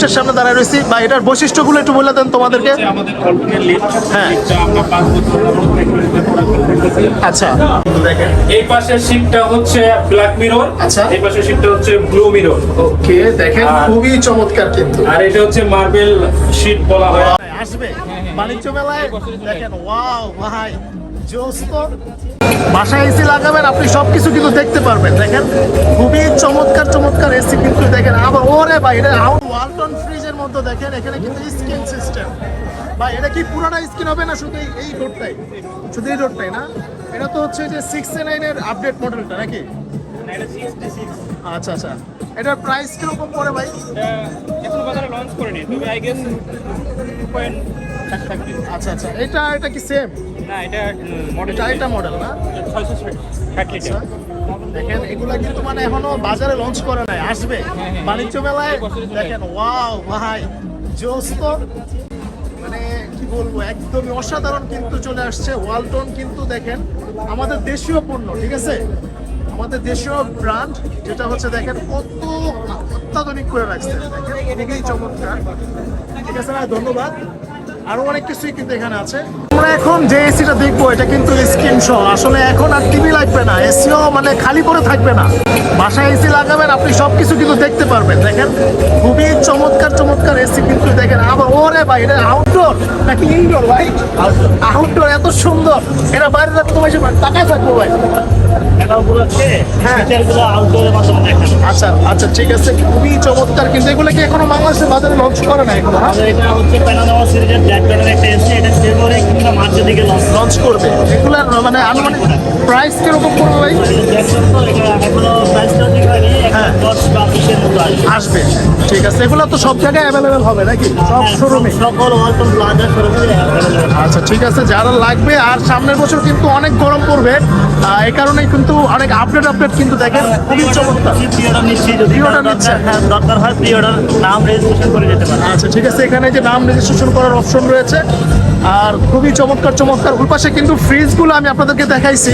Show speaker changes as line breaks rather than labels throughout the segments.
লিফটের সামনে দাঁড়ায় রয়েছি। বা এটার বৈশিষ্ট্যগুলো একটু বলে দেন তোমাদেরকে। হ্যাঁ।
করতেছি
আচ্ছা।
এই শিটটা হচ্ছে ব্ল্যাক মিরর
আচ্ছা।
এই শিটটা হচ্ছে ব্লু মিরর
ওকে দেখেন খুবই চমৎকার কিন্তু।
আর এটা হচ্ছে মার্বেল শিট বলা হয়।
আসবে। বাণিজ্য মেলায় দেখেন ওয়াও ভাই জোস তো। বাসায় এসি লাগাবেন আপনি সবকিছু কিন্তু দেখতে পারবেন দেখেন। খুবই চমৎকার চমৎকার এসি কিন্তু দেখেন। আবার ওরে ভাই এটা আউট ওয়ালটন ফ্রিজের মধ্যে দেখেন এখানে কিন্তু স্ক্রিন সিস্টেম ভাই এটা কি পুরোটা স্ক্রিন হবে না শুধু এই- রোডটাই শুধু এই রোডটাই না? এটা তো হচ্ছে যে সিক্স নাইনের আপডেট মডেলটা নাকি? আচ্ছা আচ্ছা। এটার প্রাইস কীরকম পড়ে ভাই?
এখন বাজারে লঞ্চ করেনি তবে আই গেস
আচ্ছা আচ্ছা। এটা এটা কি সেম
না এটা মডেল
না?
ছয়শো ষাট।
দেখেন এগুলা কিন্তু মানে এখনও বাজারে লঞ্চ করে নাই আসবে। বাণিজ্য মেলায় দেখেন ওয়াও ভাই জোস তো। মানে কি বলব একদমই অসাধারণ কিন্তু চলে আসছে। ওয়ালটন কিন্তু দেখেন আমাদের দেশীয় পণ্য ঠিক আছে? আমাদের দেশীয় ব্র্যান্ড যেটা হচ্ছে দেখেন কত অত্যাধুনিক করে রাখছে। দেখেন খুবই চমৎকার। ঠিক আছে ভাই ধন্যবাদ। আরও অনেক কিছুই কিন্তু এখানে আছে। আমরা এখন যে এসিটা দেখব এটা কিন্তু স্ক্রিন সহ আসলে এখন আর টিভি লাগবে না এসিও মানে খালি পড়ে থাকবে না। বাসায় এসি লাগাবেন আপনি সবকিছু কিন্তু দেখতে পারবেন। দেখেন খুবই চমৎকার চমৎকার এসি কিন্তু দেখেন। আবার ওরে ভাই এটা আউটডোর নাকি ইনডোর ভাই? আউটডোর এত সুন্দর। এটা বাইরে রাখতে তোমার টাকা থাকব ভাই। হ্যাঁ। আচ্ছা আচ্ছা ঠিক আছে। খুবই চমৎকার এখনও বাংলাদেশের বাজারে লঞ্চ করে না এখনও?
এটা হচ্ছে সিরিজের ব্ল্যাক কালার একটা এসছে এটা ফেব্রুয়ারি কিংবা মার্চের দিকে লঞ্চ
লঞ্চ করবে রেগুলার মানে আনুমানিক প্রাইস কীরকম পড়বে ভাই
এখনও প্রাইসটা ঠিক হয়নি
হ্যাঁ।
আসবে।
ঠিক আছে এগুলো তো সব জায়গায় অ্যাভেলেবেল হবে নাকি? সব শোরুমে
সকল প্লাজা শোরুমে
আচ্ছা ঠিক আছে যারা লাগবে আর সামনের বছর কিন্তু অনেক গরম পড়বে এই কারণেই কিন্তু অনেক আপডেট আপডেট কিন্তু দেখেন খুবই চমৎকার।
দরকার হ্যাঁ, দরকার হয় প্রি অর্ডার নাম রেজিস্ট্রেশন করে যেতে পারে
আচ্ছা ঠিক আছে এখানে যে নাম রেজিস্ট্রেশন করার অপশন রয়েছে আর খুবই চমৎকার চমৎকার। পাশে কিন্তু ফ্রিজগুলো আমি আপনাদেরকে দেখাইছি।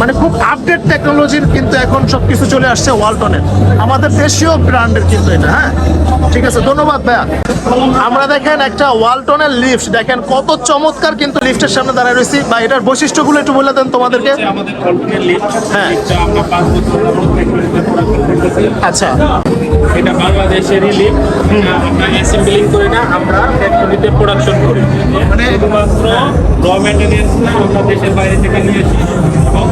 মানে খুব আপডেট টেকনোলজির কিন্তু এখন সব কিছু চলে আসছে ওয়ালটনের আমাদের দেশীয় ব্র্যান্ডের কিন্তু এটা হ্যাঁ? ঠিক আছে ধন্যবাদ ভাইয়া। আমরা দেখেন একটা ওয়ালটনের লিফট দেখেন কত চমৎকার কিন্তু লিফটের সামনে দাঁড়ায় রয়েছি। বা এটার বৈশিষ্ট্যগুলো একটু বলে দেন তোমাদেরকে। হ্যাঁ। আচ্ছা।
এটা বাংলাদেশেরই লিফট আমরা অ্যাসেম্বলিং করি না আমরা ফ্যাক্টরিতে প্রোডাকশন করি। মানে শুধুমাত্র র ম্যাটেরিয়ালস আমরা দেশের বাইরে থেকে নিয়ে আসি। এবং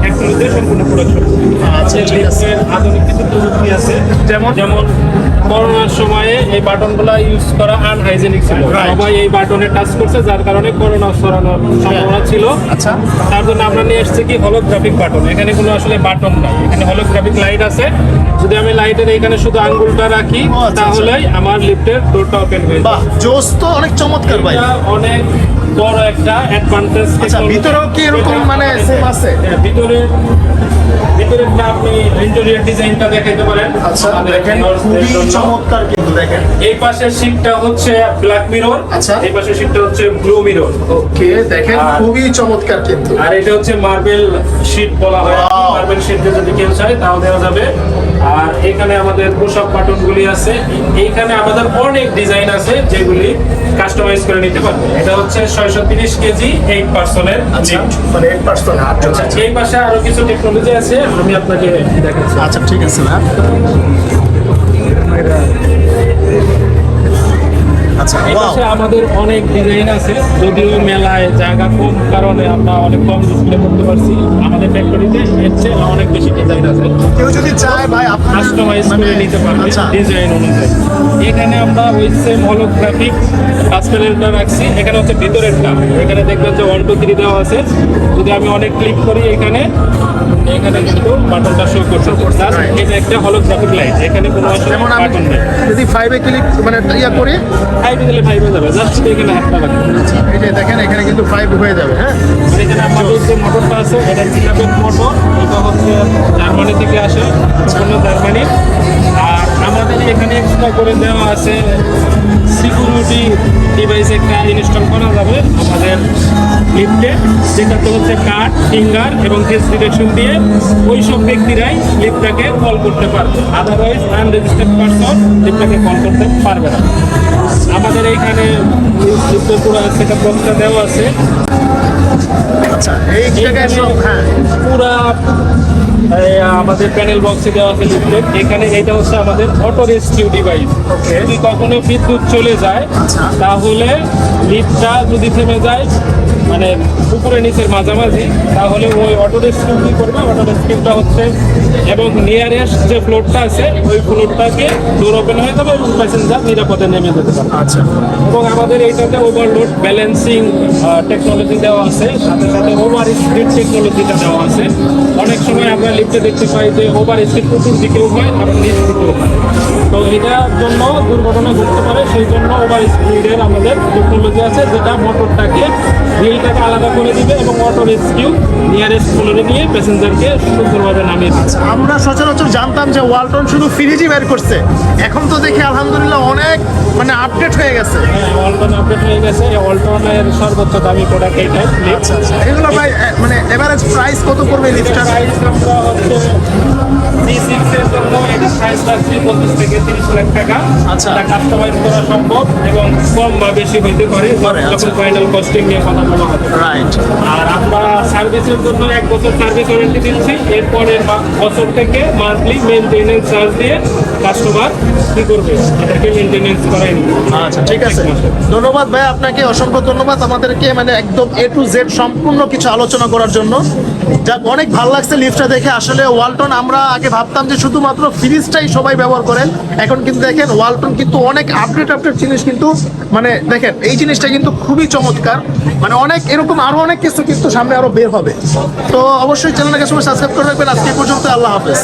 ফ্যাক্টরিতে সম্পূর্ণ প্রোডাকশন
আচ্ছা, আছে।
আধুনিক কিছু প্রযুক্তি আছে। যেমন? যেমন করোনার সময়ে এই বাটনগুলো ইউজ করা আনহাইজেনিক ছিল. সবাই এই বাটনে টাচ করছে যার কারণে করোনা ছড়ানোর সম্ভাবনা ছিল।
আচ্ছা।
তার জন্য আমরা নিয়ে এসেছি কি হলোগ্রাফিক বাটন এখানে কোনো আসলে বাটন নাই। এখানে হলোগ্রাফিক লাইট আছে। যদি আমি লাইটের এখানে শুধু আঙ্গুলটা রাখি
ও, আচ্ছা,
তাহলেই আমার লিফটের ডোরটা ওপেন হয়ে
বাহ
যায়
জোস তো অনেক চমৎকার ভাই।
অনেক বড় একটা অ্যাডভান্টেজ
আচ্ছা, ভিতরেও কি এরকম মানে সেম আছে?
ভিতরে ভিতরেরটা আপনি ইন্টেরিয়র ডিজাইনটা দেখাইতে পারেন।
আচ্ছা দেখেন খুবই চমৎকার কিন্তু দেখেন।
এই পাশের শিটটা হচ্ছে ব্ল্যাক মিরর
আচ্ছা।
এই পাশের শিটটা হচ্ছে ব্লু মিরর
ওকে দেখেন খুবই চমৎকার কিন্তু।
আর এটা হচ্ছে মার্বেল শীট বলা হয়। মার্বেল শীট যদি কেউ চায় তাও দেওয়া যাবে। আর এখানে আমাদের পোশাক বাটনগুলি আছে। এইখানে আমাদের অনেক ডিজাইন আছে যেগুলি কাস্টমাইজ করে নিতে পারবে। এটা হচ্ছে ছয়শো তিরিশ কেজি এইট পার্সনের
আচ্ছা মানে এইট পার্সেন্ট
আচ্ছা এই পাশে আরও কিছু টেকনোলজি আছে। আমি আপনাকে দেখাচ্ছি।
আচ্ছা ঠিক আছে না আচ্ছা!
আমাদের অনেক ডিজাইন আছে যদিও মেলায় জায়গা কম কারণে আমরা অনেক কম ডিসপ্লে করতে পারছি। আমাদের ফ্যাক্টরিতে এর চেয়ে অনেক বেশি ডিজাইন আছে।
কেউ যদি চায় ভাই আপনার
কাস্টমাইজ
মানে
করে নিতে পারবে
আচ্ছা।
ডিজাইন অনুযায়ী। এখানে আমরা ওই সেম হলোগ্রাফিক কাস্টমারটা রাখছি। এখানে হচ্ছে ভিতরেরটা। এখানে দেখবেন যে ওয়ান টু থ্রি দেওয়া আছে। যদি আমি অনেক ক্লিক করি এখানে এখানে কিন্তু বাটনটা শো করছে।
Right.
এটা একটা হলোগ্রাফিক লাইট এখানে কোনো আসলে বাটন নেই।
যদি ফাইভে ক্লিক মানে ইয়া করি
ফাইভ দিলে ফাইভ যাবে। জাস্ট এখানে হাতটা রাখবেন
এই যে দেখেন এখানে কিন্তু ফাইভ হয়ে যাবে হ্যাঁ?
আর এখানে আমাদের যে মোটরটা আছে এটা জিলাবেট মোটর এটা হচ্ছে জার্মানি থেকে আসে সম্পূর্ণ জার্মানি আর আমাদের এখানে এক্সট্রা করে দেওয়া আছে সিকিউরিটি ডিভাইস ইনস্টল করা যাবে আমাদের লিফটে যেটাতে হচ্ছে কার্ড ফিঙ্গার এবং ফেস ডিটেকশন দিয়ে ওই সব ব্যক্তিরাই লিফটটাকে কল করতে পারবে। আদারওয়াইজ আনরেজিস্টার্ড পারসন লিফটটাকে কল করতে পারবে না। আমাদের এইখানে লিফটের পুরো সেটা বক্সটা দেওয়া আছে।
আচ্ছা এই জায়গায় সব হ্যাঁ
পুরা আমাদের প্যানেল বক্সে দেওয়া আছে লিফলেট। এখানে এটা হচ্ছে আমাদের অটো রেস্কিউ ডিভাইস. যদি কখনো বিদ্যুৎ চলে যায়
আচ্ছা।
তাহলে লিফটটা যদি থেমে যায় মানে উপরে নিচের মাঝামাঝি তাহলে ওই অটো রেস্কিউ কি করবে? অটো রেস্কিউটা হচ্ছে এবং নিয়ারেস্ট যে ফ্লোরটা আছে ওই ফ্লোরটাকে ডোর ওপেন হয়ে যাবে এবং প্যাসেঞ্জার নিরাপদে নেমে যেতে পারবে।
আচ্ছা।
এবং আমাদের এইটাতে ওভারলোড ব্যালেন্সিং টেকনোলজি দেওয়া আছে সাথে সাথে ওভার স্পিড টেকনোলজিটা দেওয়া আছে। অনেক সময় আমরা লিফটে দেখতে পাই যে ওভার স্পিড প্রচুর দিকেও হয় আবার নিচ দিকেও হয় তো এটার জন্য দুর্ঘটনা ঘটতে পারে সেই জন্য ওভার স্পিডের আমাদের টেকনোলজি আছে যেটা মোটরটাকে হুইলটাকে আলাদা করে দিবে এবং অটো রেস্কিউ নিয়ারেস্ট ফ্লোরে নিয়ে প্যাসেঞ্জারকে সুন্দরভাবে নামিয়ে দিচ্ছে
আমরা সচরাচর জানতাম যে ওয়ালটন শুধু ফ্রিজই বের করছে। এখন তো দেখি আলহামদুলিল্লাহ অনেক মানে আপডেট হয়ে গেছে।
হ্যাঁ ওয়ালটন আপডেট হয়ে গেছে। ওয়ালটনের সর্বোচ্চ দামি প্রোডাক্ট এইটাই লিফট
এগুলো ভাই মানে এভারেজ প্রাইস কত পড়বে লিফটার
প্রাইস আমরা হচ্ছে C6 এর জন্য পঁচিশ থেকে লাখ টাকা
আচ্ছা।
এটা কাস্টমাইজ করা সম্ভব এবং কম বা বেশি আর আমরা জন্য এক বছর সার্ভিস ওয়ারেন্টি বছর থেকে মান্থলি মেনটেনেন্স চার্জ দিয়ে কাস্টমার এটাকে মেনটেনেন্স করাই
আচ্ছা ঠিক আছে। ধন্যবাদ ভাই, আপনাকে অসংখ্য ধন্যবাদ আমাদেরকে মানে একদম এ টু জেড সম্পূর্ণ কিছু আলোচনা করার জন্য। যাক, অনেক ভালো লাগছে লিফটটা দেখে। আসলে ওয়ালটন, আমরা আগে ভাবতাম যে শুধুমাত্র ফ্রিজটাই সবাই ব্যবহার করেন। এখন কিন্তু দেখেন, ওয়ালটন কিন্তু অনেক আপডেট আপডেট জিনিস কিন্তু মানে দেখেন, এই জিনিসটা কিন্তু খুবই চমৎকার। মানে অনেক, এরকম আরও অনেক কিছু কিন্তু সামনে আরও বের হবে। তো অবশ্যই চ্যানেলটাকে সবাই সাবস্ক্রাইব করে রাখবেন। আজকে পর্যন্ত আল্লাহ হাফেজ।